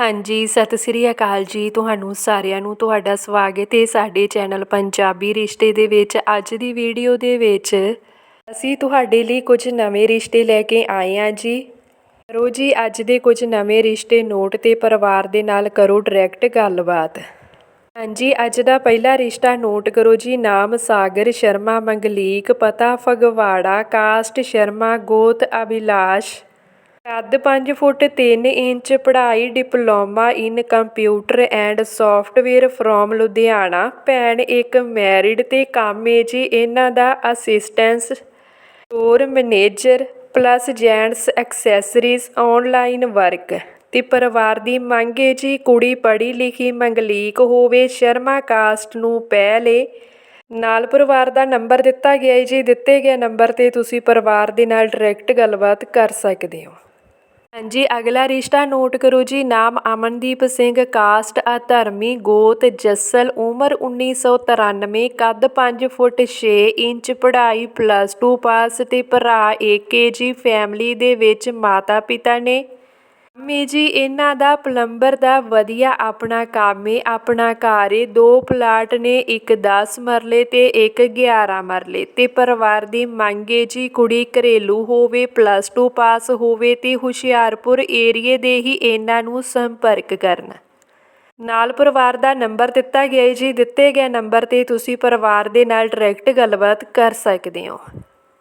ਹਾਂਜੀ, ਸਤਿ ਸ੍ਰੀ ਅਕਾਲ ਜੀ ਤੁਹਾਨੂੰ ਸਾਰਿਆਂ ਨੂੰ, ਤੁਹਾਡਾ ਸਵਾਗਤ ਹੈ ਸਾਡੇ ਚੈਨਲ ਪੰਜਾਬੀ ਰਿਸ਼ਤੇ ਦੇ ਵਿੱਚ। ਅੱਜ ਦੀ ਵੀਡੀਓ ਦੇ ਵਿੱਚ ਅਸੀਂ ਤੁਹਾਡੇ ਲਈ ਕੁਝ ਨਵੇਂ ਰਿਸ਼ਤੇ ਲੈ ਕੇ ਆਏ ਹਾਂ ਜੀ। ਕਰੋ ਜੀ, ਅੱਜ ਦੇ ਕੁਝ ਨਵੇਂ ਰਿਸ਼ਤੇ ਨੋਟ ਤੇ ਪਰਿਵਾਰ ਦੇ ਨਾਲ ਕਰੋ ਡਾਇਰੈਕਟ ਗੱਲਬਾਤ। ਹਾਂਜੀ, ਅੱਜ ਦਾ ਪਹਿਲਾ ਰਿਸ਼ਤਾ ਨੋਟ ਕਰੋ ਜੀ, ਨਾਮ ਸਾਗਰ ਸ਼ਰਮਾ, ਮੰਗਲੀਕ, ਪਤਾ ਫਗਵਾੜਾ, ਕਾਸਟ ਸ਼ਰਮਾ, ਗੋਤ ਅਭਿਲਾਸ਼ ਕੱਦ ਪੰਜ ਫੁੱਟ ਤਿੰਨ ਇੰਚ ਪੜ੍ਹਾਈ, diploma in computer and software from Ludhiana, ਭੈਣ ਇੱਕ ਮੈਰਿਡ ਅਤੇ ਕੰਮ ਏ ਜੀ। ਇਹਨਾਂ ਦਾ assistance store manager plus gents accessories online work. ਅਤੇ ਪਰਿਵਾਰ ਦੀ ਮੰਗ ਏ ਜੀ, ਕੁੜੀ ਪੜ੍ਹੀ ਲਿਖੀ ਮੰਗਲੀਕ ਹੋਵੇ, ਸ਼ਰਮਾ ਕਾਸਟ ਨੂੰ ਪਹਿਲੇ ਨਾਲ ਪਰਿਵਾਰ ਦਾ ਨੰਬਰ ਦਿੱਤਾ ਗਿਆ ਹੈ ਜੀ। ਦਿੱਤੇ ਗਏ ਨੰਬਰ ਤੇ ਤੁਸੀਂ ਪਰਿਵਾਰ ਦੇ ਨਾਲ ਡਾਇਰੈਕਟ ਗੱਲਬਾਤ ਕਰ ਸਕਦੇ ਹੋ। ਹਾਂਜੀ, ਅਗਲਾ ਰਿਸ਼ਤਾ ਨੋਟ ਕਰੋ ਜੀ। ਨਾਮ ਅਮਨਦੀਪ ਸਿੰਘ, ਕਾਸਟ ਅਧਰਮੀ, ਗੋਤ ਜੱਸਲ, ਉਮਰ 1993 ਕੱਦ 5 ਫੁੱਟ 6 ਇੰਚ, ਪੜ੍ਹਾਈ ਪਲੱਸ 2 ਪਾਸ ਤੇ ਭਰਾ ਏਕੇ ਜੀ ਫੈਮਿਲੀ ਦੇ ਵਿੱਚ ਮਾਤਾ ਪਿਤਾ ਨੇ ਮੇ ਜੀ, ਇਹਨਾਂ ਦਾ ਪਲੰਬਰ ਦਾ ਵਧੀਆ ਆਪਣਾ ਕੰਮ ਏ। ਆਪਣਾ ਘਰ ਏ। ਦੋ ਪਲਾਟ ਨੇ, ਇੱਕ 10 ਮਰਲੇ ਤੇ ਇੱਕ 11 ਮਰਲੇ। ਤੇ ਪਰਿਵਾਰ ਦੀ ਮੰਗ ਏ ਜੀ, ਕੁੜੀ ਘਰੇਲੂ ਹੋਵੇ ਪਲੱਸ 2 ਪਾਸ ਹੋਵੇ ਤੇ ਹੁਸ਼ਿਆਰਪੁਰ ਏਰੀਏ ਦੇ ਹੀ ਇਹਨਾਂ ਨੂੰ ਸੰਪਰਕ ਕਰਨ। ਨਾਲ ਪਰਿਵਾਰ ਦਾ ਨੰਬਰ ਦਿੱਤਾ ਗਿਆ ਏ ਜੀ। ਦਿੱਤੇ ਗਏ ਨੰਬਰ ਤੇ ਤੁਸੀਂ ਪਰਿਵਾਰ ਦੇ ਨਾਲ ਡਾਇਰੈਕਟ ਗੱਲਬਾਤ ਕਰ ਸਕਦੇ ਹੋ।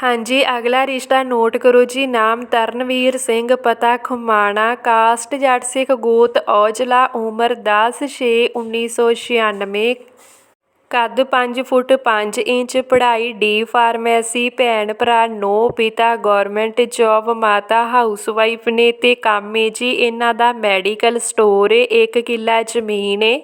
ਹਾਂਜੀ, ਅਗਲਾ ਰਿਸ਼ਤਾ ਨੋਟ ਕਰੋ ਜੀ। ਨਾਮ ਤਰਨਵੀਰ ਸਿੰਘ, ਪਤਾ ਖੁਮਾਣਾ, ਕਾਸਟ ਜੱਟ ਸਿੱਖ ਗੋਤ, ਔਜਲਾ ਉਮਰ 10 6 1996 ਕੱਦ 5 ਫੁੱਟ 5 ਇੰਚ, ਪੜ੍ਹਾਈ ਡੀ ਫਾਰਮੇਸੀ ਭੈਣ ਭਰਾ ਨੋ, ਪਿਤਾ ਗਵਰਨਮੈਂਟ ਜੌਬ, ਮਾਤਾ ਹਾਊਸਵਾਈਫ ਨੇ ਤੇ ਕੰਮ ਏ ਜੀ। ਇਹਨਾਂ ਦਾ ਮੈਡੀਕਲ ਸਟੋਰ ਏ 1 ਕਿੱਲਾ ਜ਼ਮੀਨ ਏ।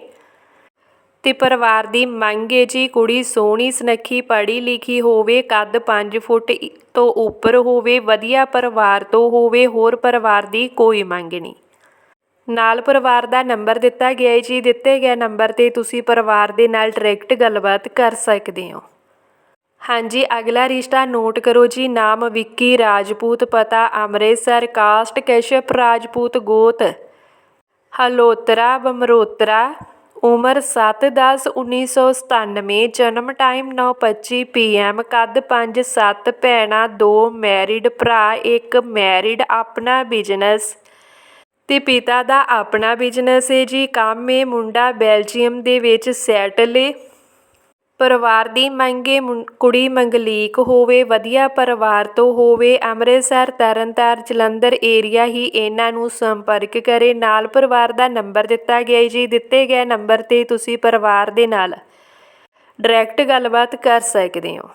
ਤੇ ਪਰਿਵਾਰ ਦੀ ਮੰਗ ਹੈ ਜੀ, ਕੁੜੀ ਸੋਹਣੀ, ਸੁਨੱਖੀ ਪੜ੍ਹੀ ਲਿਖੀ ਹੋਵੇ, ਕੱਦ 5 ਫੁੱਟ ਤੋਂ ਉੱਪਰ ਹੋਵੇ, ਵਧੀਆ ਪਰਿਵਾਰ ਤੋਂ ਹੋਵੇ, ਹੋਰ ਪਰਿਵਾਰ ਦੀ ਕੋਈ ਮੰਗ ਨਹੀਂ। ਨਾਲ ਪਰਿਵਾਰ ਦਾ ਨੰਬਰ ਦਿੱਤਾ ਗਿਆ ਹੈ ਜੀ, ਦਿੱਤੇ ਗਏ ਨੰਬਰ ਤੇ ਤੁਸੀਂ ਪਰਿਵਾਰ ਦੇ ਨਾਲ ਡਾਇਰੈਕਟ ਗੱਲਬਾਤ ਕਰ ਸਕਦੇ ਹੋ। ਹਾਂਜੀ, ਅਗਲਾ ਰਿਸ਼ਤਾ ਨੋਟ ਕਰੋ ਜੀ, ਨਾਮ ਵਿੱਕੀ ਰਾਜਪੂਤ, ਪਤਾ ਅੰਮ੍ਰਿਤਸਰ, ਕਾਸਟ ਕੈਸ਼ਪ ਰਾਜਪੂਤ ਗੋਤ। ਹਲੋਤਰਾ, ਬਮਰੋਤਰਾ। ਉਮਰ 7/10/1997 ਜਨਮ ਟਾਈਮ 9:25 ਪੀਐਮ ਕੱਦ 5-7 ਭੈਣਾਂ ਦੋ, ਮੈਰਿਡ ਭਰਾ ਇੱਕ, ਮੈਰਿਡ ਆਪਣਾ ਬਿਜ਼ਨਸ। ਤੇ ਪਿਤਾ ਦਾ ਆਪਣਾ ਬਿਜ਼ਨਸ ਹੈ ਜੀ। ਕੰਮ ਏ ਮੁੰਡਾ ਬੈਲਜੀਅਮ ਦੇ ਵਿੱਚ ਸੈਟਲ ਏ। ਪਰਿਵਾਰ ਦੀ ਮੰਗੇ ਕੁੜੀ ਮੰਗਲੀਕ ਹੋਵੇ, ਵਧੀਆ ਪਰਿਵਾਰ ਤੋਂ ਹੋਵੇ, ਅੰਮ੍ਰਿਤਸਰ ਤਰਨਤਾਰ ਜਲੰਧਰ ਏਰੀਆ ਹੀ ਇਹਨਾਂ ਨੂੰ ਸੰਪਰਕ ਕਰੇ। ਨਾਲ ਪਰਿਵਾਰ ਦਾ ਨੰਬਰ ਦਿੱਤਾ ਗਿਆ ਜੀ। ਦਿੱਤੇ ਗਏ ਨੰਬਰ ਤੇ ਤੁਸੀਂ ਪਰਿਵਾਰ ਦੇ ਨਾਲ ਡਾਇਰੈਕਟ ਗੱਲਬਾਤ ਕਰ ਸਕਦੇ ਹੋ।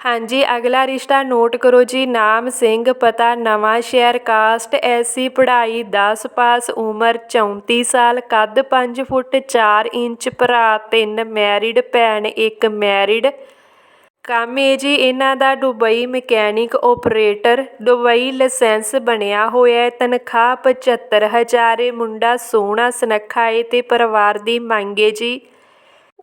ਹਾਂਜੀ, ਅਗਲਾ ਰਿਸ਼ਤਾ ਨੋਟ ਕਰੋ ਜੀ। ਨਾਮ ਸਿੰਘ, ਪਤਾ ਨਵਾਂ, ਸ਼ਹਿਰ ਕਾਸਟ, ਐਸੀ ਪੜ੍ਹਾਈ 10 ਪਾਸ, ਉਮਰ 34 ਸਾਲ, ਕੱਦ 5 ਫੁੱਟ 4 ਇੰਚ, ਭਰਾ 3 ਮੈਰਿਡ ਭੈਣ ਇੱਕ, ਮੈਰਿਡ। ਕੰਮ ਏ ਜੀ, ਇਹਨਾਂ ਦਾ Dubai mechanic operator Dubai license ਬਣਿਆ ਹੋਇਆ ਹੈ, ਤਨਖਾਹ 75000 ਏ ਮੁੰਡਾ ਸੋਹਣਾ, ਸੁਨੱਖਾ ਏ ਤੇ ਪਰਿਵਾਰ ਦੀ ਮੰਗ ਏ ਜੀ।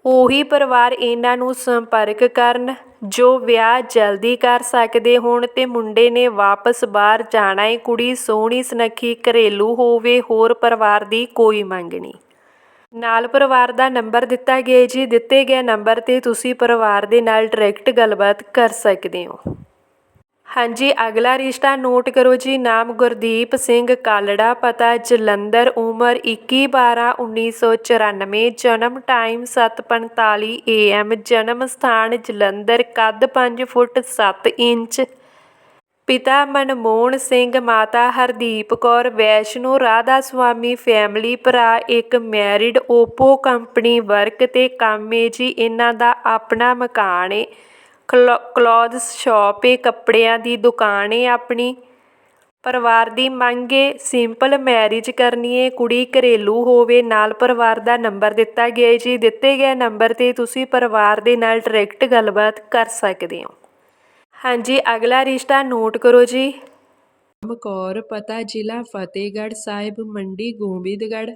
ਉਹੀ ਪਰਿਵਾਰ ਇਹਨਾਂ ਨੂੰ ਸੰਪਰਕ ਕਰਨ, ਜੋ ਵਿਆਹ ਜਲਦੀ ਕਰ ਸਕਦੇ ਹੋਣ ਤੇ ਮੁੰਡੇ ਨੇ ਵਾਪਸ ਬਾਹਰ ਜਾਣਾ ਏ, ਕੁੜੀ ਸੋਹਣੀ ਸੁਨੱਖੀ ਘਰੇਲੂ ਹੋਵੇ, ਹੋਰ ਪਰਿਵਾਰ ਦੀ ਕੋਈ ਮੰਗ ਨਹੀਂ। ਨਾਲ ਪਰਿਵਾਰ ਦਾ ਨੰਬਰ ਦਿੱਤਾ ਗਿਆ ਜੀ, ਦਿੱਤੇ ਗਏ ਨੰਬਰ ਤੇ ਤੁਸੀਂ ਪਰਿਵਾਰ ਦੇ ਨਾਲ ਡਾਇਰੈਕਟ ਗੱਲਬਾਤ ਕਰ ਸਕਦੇ ਹੋ। ਹਾਂਜੀ, ਅਗਲਾ ਰਿਸ਼ਤਾ ਨੋਟ ਕਰੋ ਜੀ। ਨਾਮ ਗੁਰਦੀਪ ਸਿੰਘ ਕਾਲੜਾ, ਪਤਾ ਜਲੰਧਰ, ਉਮਰ 21/12/1994 ਜਨਮ ਟਾਈਮ 7:45 ਏਐਮ ਜਨਮ ਸਥਾਨ ਜਲੰਧਰ, ਕੱਦ 5 ਫੁੱਟ 7 ਇੰਚ। ਪਿਤਾ ਮਨਮੋਹਨ ਸਿੰਘ, ਮਾਤਾ ਹਰਦੀਪ ਕੌਰ, ਵੈਸ਼ਨੋ ਰਾਧਾ ਸੁਆਮੀ ਫੈਮਿਲੀ ਭਰਾ ਇੱਕ ਮੈਰਿਡ ਓਪੋ ਕੰਪਨੀ ਵਰਕ ਤੇ ਕੰਮ ਏ ਜੀ। ਇਹਨਾਂ ਦਾ ਆਪਣਾ ਮਕਾਨ ਏ। ਕਲੋ ਕਲੌਥਸ ਸ਼ੋਪ ਏ, ਕੱਪੜਿਆਂ ਦੀ ਦੁਕਾਨ ਏ ਆਪਣੀ। ਪਰਿਵਾਰ ਦੀ ਮੰਗ ਏ ਸਿੰਪਲ ਮੈਰਿਜ ਕਰਨੀ ਏ, ਕੁੜੀ ਘਰੇਲੂ ਹੋਵੇ, ਨਾਲ ਪਰਿਵਾਰ ਦਾ ਨੰਬਰ ਦਿੱਤਾ ਗਿਆ ਏ ਜੀ। ਦਿੱਤੇ ਗਏ ਨੰਬਰ ਤੇ ਤੁਸੀਂ ਪਰਿਵਾਰ ਦੇ ਨਾਲ ਡਾਇਰੈਕਟ ਗੱਲਬਾਤ ਕਰ ਸਕਦੇ ਹੋ। ਹਾਂਜੀ, ਅਗਲਾ ਰਿਸ਼ਤਾ ਨੋਟ ਕਰੋ ਜੀ। ਕੌਰ ਪਤਾ ਜ਼ਿਲ੍ਹਾ ਫਤਿਹਗੜ੍ਹ ਸਾਹਿਬ, ਮੰਡੀ, ਗੋਬਿੰਦਗੜ੍ਹ।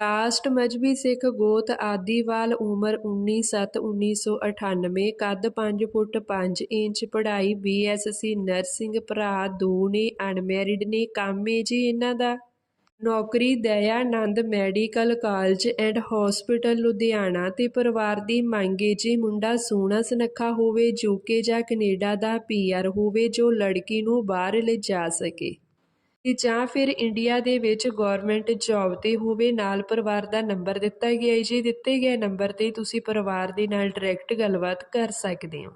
ਕਾਸਟ ਮਜਬੀ ਸਿੱਖ ਗੋਤ ਆਦੀਵਾਲ ਉਮਰ 19/7/1998 ਕੱਦ 5 ਫੁੱਟ 5 ਇੰਚ, ਪੜ੍ਹਾਈ ਬੀਐਸਸੀ ਨਰਸਿੰਗ, ਭਰਾ ਦੋ ਨੇ, ਅਨਮੈਰਿਡ ਨੇ, ਕੰਮ ਏ ਜੀ ਇਹਨਾਂ ਦਾ। ਨੌਕਰੀ Dayanand medical college and hospital Ludhiana ਤੇ ਪਰਿਵਾਰ ਦੀ ਮੰਗ ਏ ਜੀ ਮੁੰਡਾ ਸੋਹਣਾ ਸੁਨੱਖਾ ਹੋਵੇ ਜੋ ਕਿ ਜਾਂ ਕੈਨੇਡਾ ਦਾ ਪੀਆਰ ਹੋਵੇ, ਜੋ ਲੜਕੀ ਨੂੰ ਬਾਹਰ ਲਿਜਾ ਸਕੇ। ਤੇ ਜਾਂ ਫਿਰ ਇੰਡੀਆ ਦੇ ਵਿੱਚ ਗਵਰਨਮੈਂਟ ਜੌਬ ਤੇ ਹੋਵੇ, ਨਾਲ ਪਰਿਵਾਰ ਦਾ ਨੰਬਰ ਦਿੱਤਾ ਗਿਆ ਹੈ। ਜੀ ਦਿੱਤੇ ਗਏ ਨੰਬਰ ਤੇ ਤੁਸੀਂ ਪਰਿਵਾਰ ਦੇ ਨਾਲ ਡਾਇਰੈਕਟ ਗੱਲਬਾਤ ਕਰ ਸਕਦੇ ਹੋ।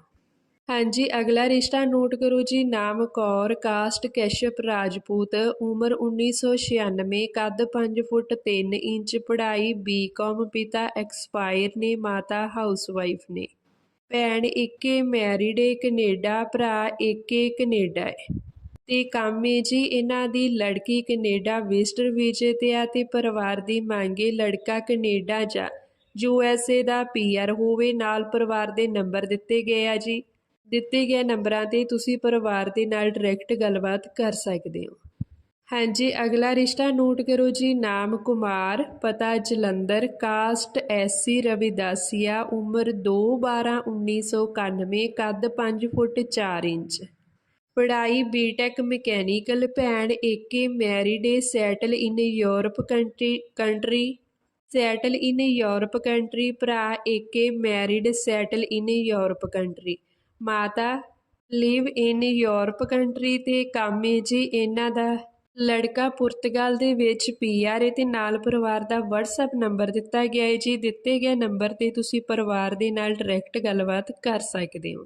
ਹਾਂਜੀ, ਅਗਲਾ ਰਿਸ਼ਤਾ ਨੋਟ ਕਰੋ ਜੀ। ਨਾਮ ਕੌਰ ਕਾਸਟ ਕੈਸ਼ਪ ਰਾਜਪੂਤ, ਉਮਰ 1996 ਕੱਦ 5 ਫੁੱਟ 3 ਇੰਚ, ਪੜ੍ਹਾਈ ਬੀਕਾਮ ਪਿਤਾ ਐਕਸਪਾਇਰ ਨੇ, ਮਾਤਾ ਹਾਊਸਵਾਈਫ ਨੇ। ਭੈਣ ਇੱਕੇ ਮੈਰਿਡ ਏ, ਕੈਨੇਡਾ, ਭਰਾ ਇੱਕੇ ਕੈਨੇਡਾ ਹੈ ਤੇ ਕੰਮ ਜੀ, ਇਹਨਾਂ ਦੀ ਲੜਕੀ ਕੈਨੇਡਾ, ਵਿਜ਼ਟਰ ਵੀਜ਼ੇ ਤੇ ਆ ਤੇ ਪਰਿਵਾਰ ਦੀ ਮੰਗੇ ਲੜਕਾ ਕੈਨੇਡਾ ਜਾ। ਯੂ ਐਸ ਏ ਦਾ ਪੀ ਆਰ ਹੋਵੇ, ਨਾਲ ਪਰਿਵਾਰ ਦੇ ਨੰਬਰ ਦਿੱਤੇ ਗਏ ਆ ਜੀ। ਦਿੱਤੇ ਗਏ ਨੰਬਰਾਂ ਤੇ ਤੁਸੀਂ ਪਰਿਵਾਰ ਦੇ ਨਾਲ ਡਾਇਰੈਕਟ ਗੱਲਬਾਤ ਕਰ ਸਕਦੇ ਹੋ। ਹਾਂਜੀ, ਅਗਲਾ ਰਿਸ਼ਤਾ ਨੋਟ ਕਰੋ ਜੀ। ਨਾਮ ਕੁਮਾਰ, ਪਤਾ ਜਲੰਧਰ, ਕਾਸਟ ਐਸਸੀ ਰਵਿਦਾਸੀਆ, ਉਮਰ 2/12/1991 ਕੱਦ 5 ਫੁੱਟ 4 ਇੰਚ। ਪੜ੍ਹਾਈ ਬੀਟੈਕ ਮਕੈਨੀਕਲ, ਭੈਣ ਏਕੇ, married A, settle in Europe country country, settle in Europe country, ਭਰਾ ਏਕੇ, married, settle in Europe country. ਮਾਤਾ ਲਿਵ ਇਨ ਯੂਰਪ ਕੰਟਰੀ ਤੇ ਕੰਮ ਏ ਜੀ ਇਹਨਾਂ ਦਾ। ਲੜਕਾ ਪੁਰਤਗਾਲ ਦੇ ਵਿੱਚ ਪੀਆਰ ਏ ਤੇ ਨਾਲ ਪਰਿਵਾਰ ਦਾ WhatsApp ਨੰਬਰ ਦਿੱਤਾ ਗਿਆ ਹੈ ਜੀ। ਦਿੱਤੇ ਗਏ ਨੰਬਰ ਤੇ ਤੁਸੀਂ ਪਰਿਵਾਰ ਦੇ ਨਾਲ ਡਾਇਰੈਕਟ ਗੱਲਬਾਤ ਕਰ ਸਕਦੇ ਹੋ।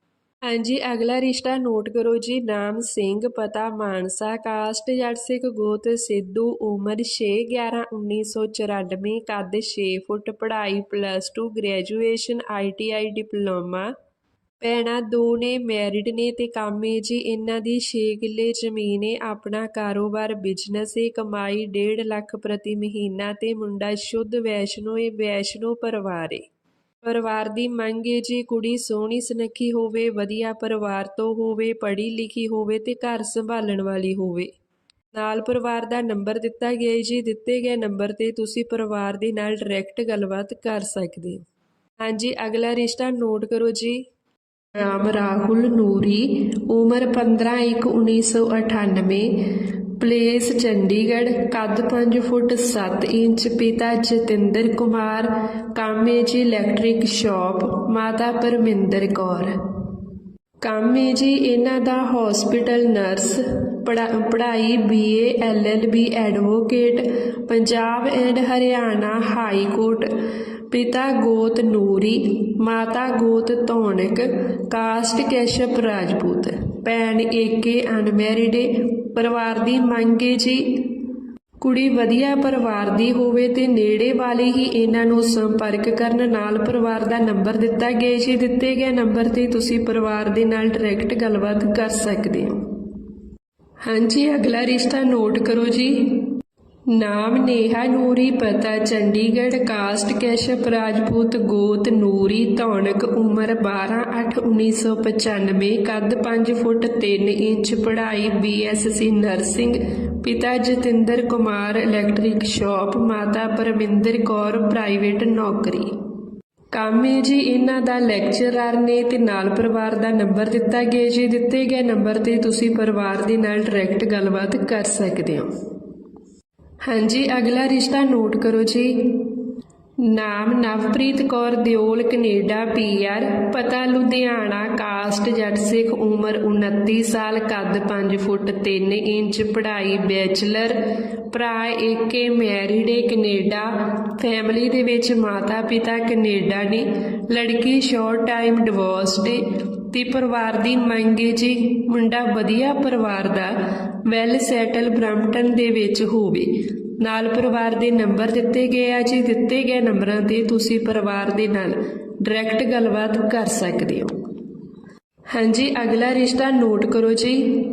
ਹਾਂਜੀ, ਅਗਲਾ ਰਿਸ਼ਤਾ ਨੋਟ ਕਰੋ ਜੀ। ਨਾਮ ਸਿੰਘ, ਪਤਾ ਮਾਨਸਾ, ਕਾਸਟ ਜੱਟ ਸਿੱਖ ਗੋਤ, ਸਿੱਧੂ, ਉਮਰ 6/11/1994 ਕੱਦ 6 ਫੁੱਟ, ਪੜ੍ਹਾਈ ਪਲੱਸ 2 ਗ੍ਰੈਜੂਏਸ਼ਨ ਆਈਟੀਆਈ ਡਿਪਲੋਮਾ। ਭੈਣਾਂ ਦੋ ਨੇ ਮੈਰਿਡ ਨੇ ਤੇ ਕਾਮੇ ਜੀ। ਇਹਨਾਂ ਦੀ 6 ਕਿੱਲੇ ਜ਼ਮੀਨ ਏ। ਆਪਣਾ ਕਾਰੋਬਾਰ ਬਿਜ਼ਨਸ ਏ। ਕਮਾਈ 1.5 ਲੱਖ ਪ੍ਰਤੀ ਮਹੀਨਾ ਤੇ ਮੁੰਡਾ ਸ਼ੁੱਧ ਵੈਸ਼ਨੋ ਏ। ਵੈਸ਼ਨੋ ਪਰਿਵਾਰ ਏ। ਪਰਿਵਾਰ ਦੀ ਮੰਗ ਏ ਜੀ, ਕੁੜੀ ਸੋਹਣੀ ਸੁਨੱਖੀ ਹੋਵੇ, ਵਧੀਆ ਪਰਿਵਾਰ ਤੋਂ ਹੋਵੇ, ਪੜ੍ਹੀ ਲਿਖੀ ਹੋਵੇ ਤੇ ਘਰ ਸੰਭਾਲਣ ਵਾਲੀ ਹੋਵੇ। ਨਾਲ ਪਰਿਵਾਰ ਦਾ ਨੰਬਰ ਦਿੱਤਾ ਗਿਆ ਏ ਜੀ, ਦਿੱਤੇ ਗਏ ਨੰਬਰ ਤੇ ਤੁਸੀਂ ਪਰਿਵਾਰ ਦੇ ਨਾਲ ਡਾਇਰੈਕਟ ਗੱਲਬਾਤ ਕਰ ਸਕਦੇ ਹੋ। ਹਾਂਜੀ, ਅਗਲਾ ਰਿਸ਼ਤਾ ਨੋਟ ਕਰੋ ਜੀ। ਨਾਮ ਰਾਹੁਲ ਨੂਰੀ, ਉਮਰ 15/1/1998 ਪਲੇਸ ਚੰਡੀਗੜ੍ਹ ਕੱਦ 5 ਫੁੱਟ 7 ਇੰਚ, ਪਿਤਾ ਜਤਿੰਦਰ ਕੁਮਾਰ ਕਾਮੇ ਜੀ ਇਲੈਕਟ੍ਰਿਕ ਸ਼ਾਪ ਮਾਤਾ ਪਰਮਿੰਦਰ ਕੌਰ। ਕੰਮ ਜੀ ਇਹਨਾਂ ਦਾ ਹਸਪੀਟਲ ਨਰਸ ਪੜ੍ਹਾ- ਪੜ੍ਹਾਈ BA LLB advocate Punjab and Haryana high court ਪਿਤਾ ਗੋਤ ਨੂਰੀ, ਮਾਤਾ ਗੋਤ ਧੌਣਕ ਕਾਸਟ ਕੈਸ਼ਪ ਰਾਜਪੂਤ, ਭੈਣ ਏਕੇ ਅਨਮੈਰਿਡ ਪਰਿਵਾਰ ਦੀ ਮੰਗ ਏ ਜੀ। ਕੁੜੀ ਵਧੀਆ ਪਰਿਵਾਰ ਦੀ ਹੋਵੇ ਤੇ ਨੇੜੇ ਵਾਲੇ ਹੀ ਇਹਨਾਂ ਨੂੰ ਸੰਪਰਕ ਕਰਨ ਨਾਲ ਪਰਿਵਾਰ ਦਾ ਨੰਬਰ ਦਿੱਤਾ ਗਿਆ ਜੀ। ਦਿੱਤੇ ਗਏ ਨੰਬਰ ਤੇ ਤੁਸੀਂ ਪਰਿਵਾਰ ਦੇ ਨਾਲ ਡਾਇਰੈਕਟ ਗੱਲਬਾਤ ਕਰ ਸਕਦੇ ਹੋ। ਹਾਂਜੀ, ਅਗਲਾ ਰਿਸ਼ਤਾ ਨੋਟ ਕਰੋ ਜੀ। ਨਾਮ ਨੇਹਾ ਨੂਰੀ, ਪਤਾ ਚੰਡੀਗੜ੍ਹ, ਕਾਸਟ ਕੈਸ਼ਪ, ਰਾਜਪੂਤ, ਗੋਤ, ਨੂਰੀ, ਧੌਣਕ, ਉਮਰ 12/8/1995 ਕੱਦ 5 ਫੁੱਟ 3 ਇੰਚ, ਪੜ੍ਹਾਈ ਬੀਐਸਸੀ ਨਰਸਿੰਗ, ਪਿਤਾ ਜਤਿੰਦਰ ਕੁਮਾਰ, ਇਲੈਕਟ੍ਰਿਕ ਸ਼ਾਪ, ਮਾਤਾ ਪਰਮਿੰਦਰ ਕੌਰ, ਪ੍ਰਾਈਵੇਟ ਨੌਕਰੀ। ਕੰਮ ਏ ਜੀ, ਇਹਨਾਂ ਦਾ ਲੈਕਚਰਰ ਨੇ ਤੇ ਨਾਲ ਪਰਿਵਾਰ ਦਾ ਨੰਬਰ ਦਿੱਤਾ ਗਿਆ ਜੀ। ਦਿੱਤੇ ਗਏ ਨੰਬਰ ਤੇ ਤੁਸੀਂ ਪਰਿਵਾਰ ਦੇ ਨਾਲ ਡਾਇਰੈਕਟ ਗੱਲਬਾਤ ਕਰ ਸਕਦੇ ਹੋ। ਹਾਂਜੀ, ਅਗਲਾ ਰਿਸ਼ਤਾ ਨੋਟ ਕਰੋ ਜੀ। ਨਾਮ ਨਵਪ੍ਰੀਤ ਕੌਰ ਦਿਓਲ, ਕੈਨੇਡਾ ਪੀਆਰ ਪਤਾ ਲੁਧਿਆਣਾ, ਕਾਸਟ ਜੱਟ ਸਿੱਖ ਉਮਰ 29 ਸਾਲ, ਕੱਦ 5 ਫੁੱਟ 3 ਇੰਚ, ਪੜ੍ਹਾਈ ਬੈਚਲਰ, ਭਰਾ ਏਕੇ, ਮੈਰਿਡ ਏ, ਕੈਨੇਡਾ, ਫੈਮਿਲੀ ਦੇ ਵਿੱਚ ਮਾਤਾ ਪਿਤਾ ਕੈਨੇਡਾ ਨੇ, ਲੜਕੀ ਸ਼ੋਰਟ ਟਾਈਮ ਡਿਵੋਰਸਡ ਏ, ਤੇ ਪਰਿਵਾਰ ਦੀ ਮੰਗ ਏ ਜੀ, ਮੁੰਡਾ ਵਧੀਆ ਪਰਿਵਾਰ ਦਾ ਵੈਲ ਸੈਟਲ ਬ੍ਰੈਂਪਟਨ ਦੇ ਵਿੱਚ ਹੋਵੇ। ਨਾਲ ਪਰਿਵਾਰ ਦੇ ਨੰਬਰ ਦਿੱਤੇ ਗਏ ਆ ਜੀ। ਦਿੱਤੇ ਗਏ ਨੰਬਰਾਂ ਤੇ ਤੁਸੀਂ ਪਰਿਵਾਰ ਦੇ ਨਾਲ ਡਾਇਰੈਕਟ ਗੱਲਬਾਤ ਕਰ ਸਕਦੇ ਹੋ। ਹਾਂਜੀ, ਅਗਲਾ ਰਿਸ਼ਤਾ ਨੋਟ ਕਰੋ ਜੀ।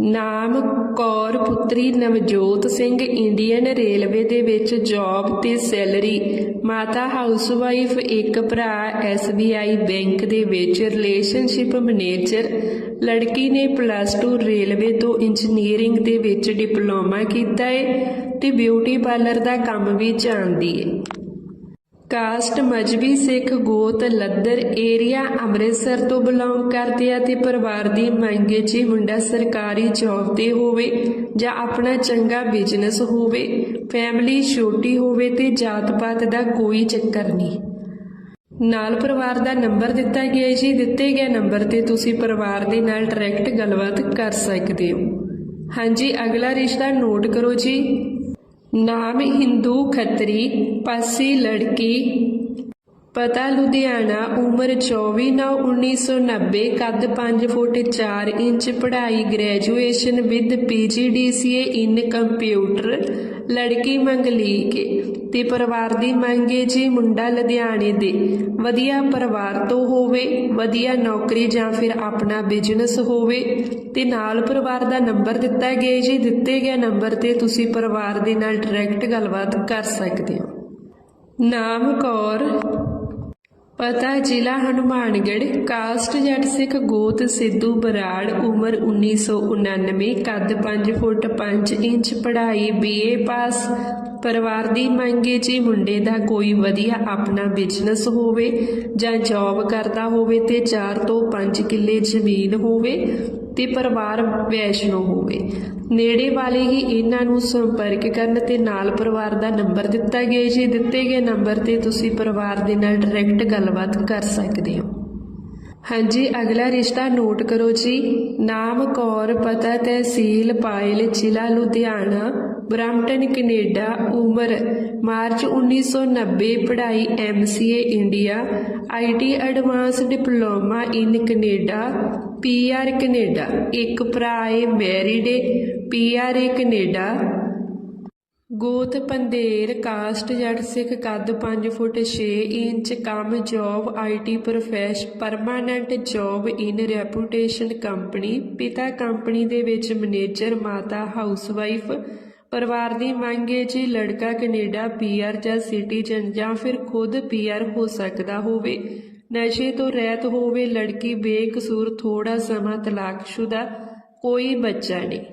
ਨਾਮ ਕੌਰ, ਪੁੱਤਰੀ ਨਵਜੋਤ ਸਿੰਘ, ਇੰਡੀਅਨ ਰੇਲਵੇ ਦੇ ਵਿੱਚ ਜੌਬ ਤੇ ਸੈਲਰੀ। ਮਾਤਾ ਹਾਊਸਵਾਈਫ, ਇੱਕ ਭਰਾ SBI ਬੈਂਕ ਦੇ ਵਿੱਚ ਰਿਲੇਸ਼ਨਸ਼ਿਪ ਮੈਨੇਜਰ। ਲੜਕੀ ਨੇ ਪਲੱਸ 2 ਰੇਲਵੇ ਤੋਂ ਇੰਜੀਨੀਅਰਿੰਗ ਦੇ ਵਿੱਚ ਡਿਪਲੋਮਾ ਕੀਤਾ ਹੈ ਤੇ ਬਿਊਟੀ ਪਾਰਲਰ ਦਾ ਕੰਮ ਵੀ ਜਾਣਦੀ ਹੈ ਕਾਸਟ ਮਜਬੀ ਸਿੱਖ ਗੋਤ ਲੱਦਰ ਏਰੀਆ ਅੰਮ੍ਰਿਤਸਰ ਤੋਂ ਬਿਲੋਂਗ ਕਰਦੇ ਆ ਤੇ ਪਰਿਵਾਰ ਦੀ ਮੰਗ ਹੈ ਜੀ ਮੁੰਡਾ ਸਰਕਾਰੀ ਜੌਬ ਤੇ ਹੋਵੇ ਜਾਂ ਆਪਣਾ ਚੰਗਾ ਬਿਜ਼ਨਸ ਹੋਵੇ ਫੈਮਿਲੀ ਛੋਟੀ ਹੋਵੇ ਤੇ ਜਾਤ ਪਾਤ ਦਾ ਕੋਈ ਚੱਕਰ ਨਹੀਂ। ਨਾਲ ਪਰਿਵਾਰ ਦਾ ਨੰਬਰ ਦਿੱਤਾ ਗਿਆ ਹੈ ਜੀ। ਦਿੱਤੇ ਗਏ ਨੰਬਰ ਤੇ ਤੁਸੀਂ ਪਰਿਵਾਰ ਦੇ ਨਾਲ ਡਾਇਰੈਕਟ ਗੱਲਬਾਤ ਕਰ ਸਕਦੇ ਹੋ। ਹਾਂਜੀ, ਅਗਲਾ ਰਿਸ਼ਤਾ ਨੋਟ ਕਰੋ ਜੀ। ਨਾਮ ਹਿੰਦੂ ਖੱਤਰੀ, ਪਾਸੀ ਲੜਕੀ। ਪਤਾ ਲੁਧਿਆਣਾ, ਉਮਰ 24 ਨੌ 1990 ਕੱਦ 5 ਫੁੱਟ 4 ਇੰਚ, ਪੜ੍ਹਾਈ graduation with PGDCA in computer, ਲੜਕੀ ਮੰਗਲੀਕ। ਤੇ ਪਰਿਵਾਰ ਦੀ ਮੰਗ ਹੈ ਜੀ ਮੁੰਡਾ ਲੁਧਿਆਣੇ ਦੇ, ਵਧੀਆ ਪਰਿਵਾਰ ਤੋਂ ਹੋਵੇ, ਵਧੀਆ ਨੌਕਰੀ ਜਾਂ ਫਿਰ ਆਪਣਾ ਬਿਜ਼ਨਸ ਹੋਵੇ, ਤੇ ਨਾਲ ਪਰਿਵਾਰ ਦਾ ਨੰਬਰ ਦਿੱਤਾ ਗਿਆ ਜੀ, ਦਿੱਤੇ ਗਏ ਨੰਬਰ ਤੇ ਤੁਸੀਂ ਪਰਿਵਾਰ ਦੇ ਨਾਲ ਡਾਇਰੈਕਟ ਗੱਲਬਾਤ ਕਰ ਸਕਦੇ ਹੋ। ਨਾਮ ਕੌਰ, ਪਤਾ ਜ਼ਿਲ੍ਹਾ ਹਨੂਮਾਨਗੜ੍ਹ, ਕਾਸਟ ਜੱਟ ਸਿੱਖ ਗੋਤ ਸਿੱਧੂ ਬਰਾੜ, ਉਮਰ 1999 ਕੱਦ 5 ਫੁੱਟ 5 ਇੰਚ, ਪੜ੍ਹਾਈ ਬੀਏ ਪਾਸ ਪਰਿਵਾਰ ਦੀ ਮੰਗ ਹੈ ਜੀ ਮੁੰਡੇ ਦਾ ਕੋਈ ਵਧੀਆ ਆਪਣਾ ਬਿਜ਼ਨਸ ਹੋਵੇ ਜਾਂ ਜੌਬ ਕਰਦਾ ਹੋਵੇ ਤੇ 4 ਤੋਂ 5 ਕਿੱਲੇ ਜ਼ਮੀਨ ਹੋਵੇ ਤੇ ਪਰਿਵਾਰ ਵੈਸ਼ਨੋ ਹੋਵੇ। ਨੇੜੇ ਵਾਲੇ ਹੀ ਇਹਨਾਂ ਨੂੰ ਸੰਪਰਕ ਕਰਨ ਤੇ ਨਾਲ ਪਰਿਵਾਰ ਦਾ ਨੰਬਰ ਦਿੱਤਾ ਗਿਆ ਜੀ। ਦਿੱਤੇ ਗਏ ਨੰਬਰ ਤੇ ਤੁਸੀਂ ਪਰਿਵਾਰ ਦੇ ਨਾਲ ਡਾਇਰੈਕਟ ਗੱਲਬਾਤ ਕਰ ਸਕਦੇ ਹੋ। ਹਾਂਜੀ, ਅਗਲਾ ਰਿਸ਼ਤਾ ਨੋਟ ਕਰੋ ਜੀ। ਨਾਮ, ਕੌਰ, ਪਤਾ ਤਹਿਸੀਲ, ਪਾਇਲ, ਜ਼ਿਲ੍ਹਾ, ਲੁਧਿਆਣਾ। ਬਰੈਂਪਟਨ ਕੈਨੇਡਾ, ਉਮਰ, ਮਾਰਚ 1990 ਪੜ੍ਹਾਈ MCA India IT advance diploma in Canada PR Canada, ਇੱਕ ਭਰਾ ਹੈ ਮੈਰਿਡ ਪੀਆਰ ਹੈ ਕੈਨੇਡਾ। ਗੋਤ ਪੰਦੇਰ, ਕਾਸਟ ਜੱਟ ਸਿੱਖ ਕੱਦ 5 ਫੁੱਟ 6 ਇੰਚ, ਕੰਮ job IT profession permanent job in reputation company ਪਿਤਾ ਕੰਪਨੀ ਦੇ ਵਿੱਚ ਮੈਨੇਜਰ ਮਾਤਾ ਹਾਊਸਵਾਈਫ ਪਰਿਵਾਰ ਦੀ ਮੰਗ ਹੈ ਜੀ ਲੜਕਾ ਕੈਨੇਡਾ ਪੀਆਰ ਜਾਂ ਸਿਟੀਜ਼ਨ ਜਾਂ ਫਿਰ ਖੁਦ ਪੀਆਰ ਹੋ ਸਕਦਾ ਹੋਵੇ। ਨਸ਼ੇ ਤੋਂ ਰਹਿਤ ਹੋਵੇ ਲੜਕੀ ਬੇਕਸੂਰ ਥੋੜਾ ਸਮਾਂ ਤਲਾਕਸ਼ੁਦਾ ਕੋਈ ਬੱਚਾ ਨਹੀਂ।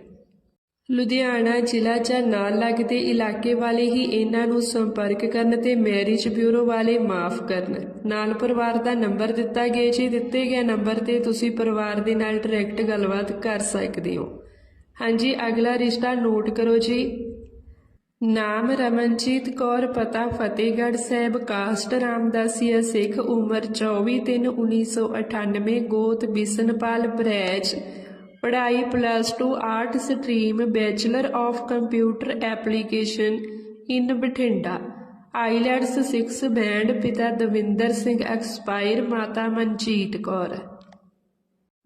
ਲੁਧਿਆਣਾ ਜ਼ਿਲ੍ਹਾ ਜਾਂ ਨਾਲ ਲੱਗਦੇ ਇਲਾਕੇ ਵਾਲੇ ਹੀ ਇਹਨਾਂ ਨੂੰ ਸੰਪਰਕ ਕਰਨ ਤੇ ਮੈਰਿਜ ਬਿਊਰੋ ਵਾਲੇ ਮਾਫ ਕਰਨ। ਨਾਲ ਪਰਿਵਾਰ ਦਾ ਨੰਬਰ ਦਿੱਤਾ ਗਿਆ ਜੀ। ਦਿੱਤੇ ਗਏ ਨੰਬਰ ਤੇ ਤੁਸੀਂ ਪਰਿਵਾਰ ਦੇ ਨਾਲ ਡਾਇਰੈਕਟ ਗੱਲਬਾਤ ਕਰ ਸਕਦੇ ਹੋ। ਹਾਂਜੀ, ਅਗਲਾ ਰਿਸ਼ਤਾ ਨੋਟ ਕਰੋ ਜੀ। ਨਾਮ ਰਮਨਜੀਤ ਕੌਰ, ਪਤਾ ਫਤਿਹਗੜ੍ਹ ਸਾਹਿਬ, ਕਾਸਟ ਰਾਮਦਾਸੀਆ ਸਿੱਖ, ਉਮਰ 24/3/1998 ਗੋਤ ਬਿਸਨਪਾਲ ਬਰੈਚ ਪੜ੍ਹਾਈ plus 2 art stream bachelor of computer application in Bathinda. IELTS 6 band ਪਿਤਾ ਦਵਿੰਦਰ ਸਿੰਘ ਐਕਸਪਾਇਰ ਮਾਤਾ ਮਨਜੀਤ ਕੌਰ।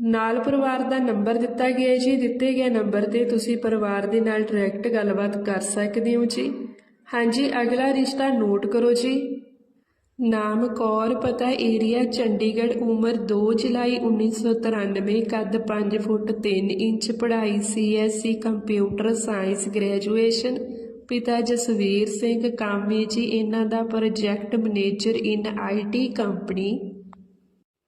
ਨਾਲ ਪਰਿਵਾਰ ਦਾ ਨੰਬਰ ਦਿੱਤਾ ਗਿਆ ਜੀ। ਦਿੱਤੇ ਗਏ ਨੰਬਰ ਤੇ ਤੁਸੀਂ ਪਰਿਵਾਰ ਦੇ ਨਾਲ ਡਾਇਰੈਕਟ ਗੱਲਬਾਤ ਕਰ ਸਕਦੇ ਹੋ ਜੀ। ਹਾਂਜੀ, ਅਗਲਾ ਰਿਸ਼ਤਾ ਨੋਟ ਕਰੋ ਜੀ। ਨਾਮ ਕੌਰ, ਪਤਾ ਏਰੀਆ ਚੰਡੀਗੜ੍ਹ, ਉਮਰ 2 ਜੁਲਾਈ 1993 ਕੱਦ 5 ਫੁੱਟ 3 ਇੰਚ, ਪੜ੍ਹਾਈ ਸੀਐਸਸੀ ਕੰਪਿਊਟਰ ਸਾਇੰਸ ਗ੍ਰੈਜੂਏਸ਼ਨ ਪਿਤਾ ਜਸਵੀਰ ਸਿੰਘ ਕਾਮੇ ਜੀ, ਇਹਨਾਂ ਦਾ project manager in IT company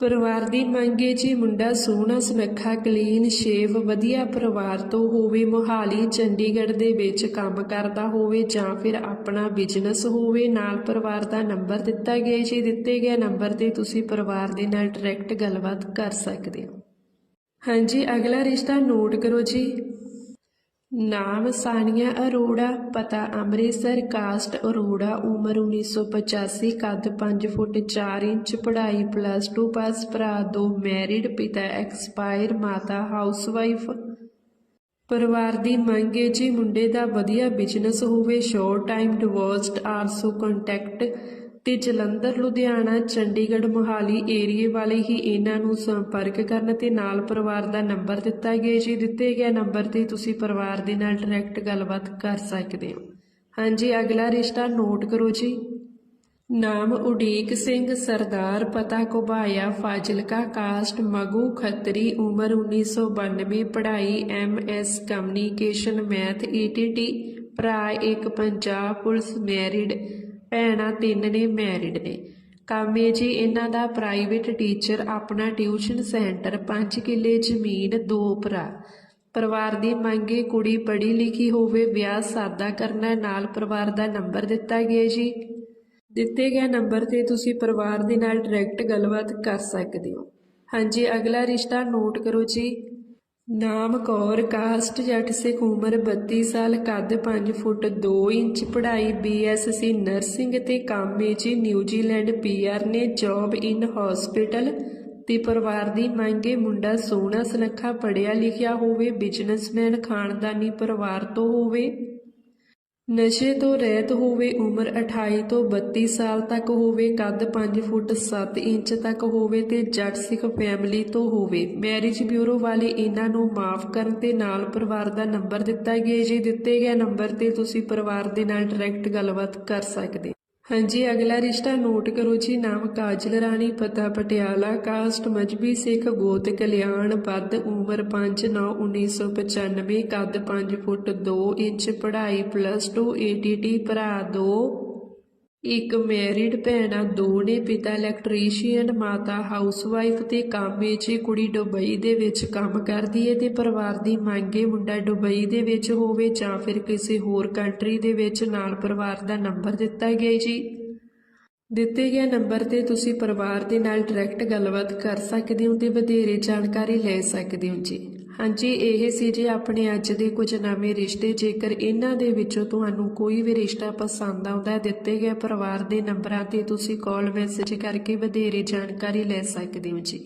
ਪਰਿਵਾਰ ਦੀ ਮੰਗ ਹੈ ਜੀ ਮੁੰਡਾ ਸੋਹਣਾ, ਸੁਨੱਖਾ, ਕਲੀਨ, ਸ਼ੇਵ, ਵਧੀਆ ਪਰਿਵਾਰ ਤੋਂ ਹੋਵੇ, ਮੋਹਾਲੀ, ਚੰਡੀਗੜ੍ਹ ਦੇ ਵਿੱਚ ਕੰਮ ਕਰਦਾ ਹੋਵੇ ਜਾਂ ਫਿਰ ਆਪਣਾ ਬਿਜ਼ਨਸ ਹੋਵੇ, ਨਾਲ ਪਰਿਵਾਰ ਦਾ ਨੰਬਰ ਦਿੱਤਾ ਗਿਆ ਜੀ ਦਿੱਤੇ ਗਏ ਨੰਬਰ ਤੇ ਤੁਸੀਂ ਪਰਿਵਾਰ ਦੇ ਨਾਲ ਡਾਇਰੈਕਟ ਗੱਲਬਾਤ ਕਰ ਸਕਦੇ ਹੋ। ਹਾਂਜੀ, ਅਗਲਾ ਰਿਸ਼ਤਾ ਨੋਟ ਕਰੋ ਜੀ। ਨਾਮ ਸਾਨੀਆ ਅਰੋੜਾ, ਪਤਾ ਅੰਮ੍ਰਿਤਸਰ, ਕਾਸਟ ਅਰੋੜਾ, ਉਮਰ 1985 ਕੱਦ 5 ਫੁੱਟ 4 ਇੰਚ, ਪੜ੍ਹਾਈ ਪਲੱਸ 2 ਪਾਸ ਭਰਾ ਦੋ ਮੈਰਿਡ ਪਿਤਾ ਐਕਸਪਾਇਰ ਮਾਤਾ ਹਾਊਸਵਾਈਫ ਪਰਿਵਾਰ ਦੀ ਮੰਗ ਹੈ ਜੀ ਮੁੰਡੇ ਦਾ ਵਧੀਆ ਬਿਜ਼ਨਸ ਹੋਵੇ short time divorced also contact ਤੇ ਜਲੰਧਰ, ਲੁਧਿਆਣਾ, ਚੰਡੀਗੜ੍ਹ, ਮੋਹਾਲੀ ਏਰੀਏ ਵਾਲੇ ਹੀ ਇਹਨਾਂ ਨੂੰ ਸੰਪਰਕ ਕਰਨ ਤੇ ਨਾਲ ਪਰਿਵਾਰ ਦਾ ਨੰਬਰ ਦਿੱਤਾ ਗਿਆ ਜੀ। ਦਿੱਤੇ ਗਿਆ ਨੰਬਰ ਤੇ ਤੁਸੀਂ ਪਰਿਵਾਰ ਦੇ ਨਾਲ ਡਾਇਰੈਕਟ ਗੱਲਬਾਤ ਕਰ ਸਕਦੇ ਹੋ। ਹਾਂਜੀ, ਅਗਲਾ ਰਿਸ਼ਤਾ ਨੋਟ ਕਰੋ ਜੀ। ਨਾਮ ਉਡੀਕ ਸਿੰਘ, ਸਰਦਾਰ ਪਤਾ ਕੋਬਾਇਆ ਫਾਜ਼ਿਲਕਾ ਕਾਸਟ ਮਗੂ ਖੱਤਰੀ, ਉਮਰ 1992 ਪੜ੍ਹਾਈ ਐਮਐਸ ਕਮਿਊਨੀਕੇਸ਼ਨ ਮੈਥ ਈਟੀਟੀ ਭਰਾ ਇੱਕ ਪੰਜਾਬ, ਪੁਲਿਸ ਮੈਰਿਡ ਭੈਣਾਂ ਤਿੰਨ ਨੇ ਮੈਰਿਡ ਨੇ। ਕੰਮ ਹੈ ਜੀ, ਇਹਨਾਂ ਦਾ ਪ੍ਰਾਈਵੇਟ ਟੀਚਰ ਆਪਣਾ ਟਿਊਸ਼ਨ ਸੈਂਟਰ 5 ਕਿੱਲੇ ਜ਼ਮੀਨ, ਦੋ ਭਰਾ। ਪਰਿਵਾਰ ਦੀ ਮੰਗੇ ਕੁੜੀ ਪੜ੍ਹੀ ਲਿਖੀ ਹੋਵੇ, ਵਿਆਹ ਸਾਦਾ ਕਰਨਾ, ਨਾਲ ਪਰਿਵਾਰ ਦਾ ਨੰਬਰ ਦਿੱਤਾ ਗਿਆ ਜੀ। ਦਿੱਤੇ ਗਏ ਨੰਬਰ ਤੇ ਤੁਸੀਂ ਪਰਿਵਾਰ ਦੇ ਨਾਲ ਡਾਇਰੈਕਟ ਗੱਲਬਾਤ ਕਰ ਸਕਦੇ ਹੋ। ਹਾਂਜੀ, ਅਗਲਾ ਰਿਸ਼ਤਾ ਨੋਟ ਕਰੋ ਜੀ। ਨਾਮ ਕੌਰ, ਕਾਸਟ ਜੱਟ ਸਿੱਖ ਉਮਰ 32 ਸਾਲ, ਕੱਦ 5 ਫੁੱਟ 2 ਇੰਚ, ਪੜ੍ਹਾਈ ਬੀਐਸਸੀ ਨਰਸਿੰਗ ਤੇ ਕੰਮ ਹੈ ਜੀ ਨਿਊਜ਼ੀਲੈਂਡ ਪੀਆਰ ਨੇ ਜੌਬ ਇਨ ਹਸਪੀਟਲ ਤੇ ਪਰਿਵਾਰ ਦੀ ਮੰਗੇ ਮੁੰਡਾ ਸੋਹਣਾ ਸੁਨੱਖਾ ਪੜ੍ਹਿਆ ਲਿਖਿਆ ਹੋਵੇ ਬਿਜ਼ਨਸਮੈਨ ਖਾਨਦਾਨੀ ਪਰਿਵਾਰ ਤੋਂ ਹੋਵੇ। ਨਸ਼ੇ ਤੋਂ ਰਹਿਤ ਹੋਵੇ ਉਮਰ 28 ਤੋਂ 32 ਸਾਲ ਤੱਕ ਹੋਵੇ, ਕੱਦ 5 ਫੁੱਟ 7 ਇੰਚ ਤੱਕ ਹੋਵੇ ਤੇ ਜੱਟ ਸਿੱਖ ਫੈਮਿਲੀ ਤੋਂ ਹੋਵੇ। ਮੈਰਿਜ ਬਿਊਰੋ ਵਾਲੇ ਇਹਨਾਂ ਨੂੰ ਮਾਫ ਕਰਨ ਤੇ ਨਾਲ ਪਰਿਵਾਰ ਦਾ ਨੰਬਰ ਦਿੱਤਾ ਗਿਆ ਜੀ ਦਿੱਤੇ ਗਏ ਨੰਬਰ ਤੇ ਤੁਸੀਂ ਪਰਿਵਾਰ ਦੇ ਨਾਲ ਡਾਇਰੈਕਟ ਗੱਲਬਾਤ ਕਰ ਸਕਦੇ ਹਾਂਜੀ, ਅਗਲਾ ਰਿਸ਼ਤਾ ਨੋਟ ਕਰੋ ਜੀ। ਨਾਮ ਕਾਜਲ ਰਾਣੀ, ਪਤਾ ਪਟਿਆਲਾ, ਕਾਸਟ ਮਜਬੀ ਸਿੱਖ, ਗੋਤ ਕਲਿਆਣ ਵੱਧ ਉਮਰ 5/9/1995 ਕੱਦ 5 ਫੁੱਟ 2 ਇੰਚ, ਪੜ੍ਹਾਈ ਪਲੱਸ 2 ਏਟੀਟੀ ਭਰਾ 2 ਇੱਕ ਮੈਰਿਡ ਭੈਣ ਆ, ਦੋਨੇ ਪਿਤਾ ਇਲੈਕਟ੍ਰੀਸ਼ੀਅਨ, ਮਾਤਾ ਹਾਊਸਵਾਈਫ ਤੇ ਕੰਮ ਵਿੱਚ ਕੁੜੀ ਦੁਬਈ ਦੇ ਵਿੱਚ ਕੰਮ ਕਰਦੀ ਹੈ ਤੇ ਪਰਿਵਾਰ ਦੀ ਮੰਗੇ ਮੁੰਡਾ ਦੁਬਈ ਦੇ ਵਿੱਚ ਹੋਵੇ ਜਾਂ ਫਿਰ ਕਿਸੇ ਹੋਰ ਕੰਟਰੀ ਦੇ ਵਿੱਚ, ਨਾਲ ਪਰਿਵਾਰ ਦਾ ਨੰਬਰ ਦਿੱਤਾ ਗਿਆ ਜੀ। ਦਿੱਤੇ ਗਏ ਨੰਬਰ ਤੇ ਤੁਸੀਂ ਪਰਿਵਾਰ ਦੇ ਨਾਲ ਡਾਇਰੈਕਟ ਗੱਲਬਾਤ ਕਰ ਸਕਦੇ ਹੋ ਤੇ ਵਧੇਰੇ ਜਾਣਕਾਰੀ ਲੈ ਸਕਦੇ ਹੋ ਜੀ। ਹਾਂਜੀ, ਇਹ ਸੀ ਜੀ ਆਪਣੇ ਅੱਜ ਦੇ ਕੁਝ ਨਵੇਂ ਰਿਸ਼ਤੇ। ਜੇਕਰ ਇਹਨਾਂ ਦੇ ਵਿੱਚੋਂ ਤੁਹਾਨੂੰ ਕੋਈ ਵੀ ਰਿਸ਼ਤਾ ਪਸੰਦ ਆਉਂਦਾ ਹੈ, ਦਿੱਤੇ ਗਏ ਪਰਿਵਾਰ ਦੇ ਨੰਬਰਾਂ ਤੇ ਤੁਸੀਂ ਕਾਲ ਮੈਸੇਜ ਕਰਕੇ ਵਧੇਰੇ ਜਾਣਕਾਰੀ ਲੈ ਸਕਦੇ ਹੋ ਜੀ।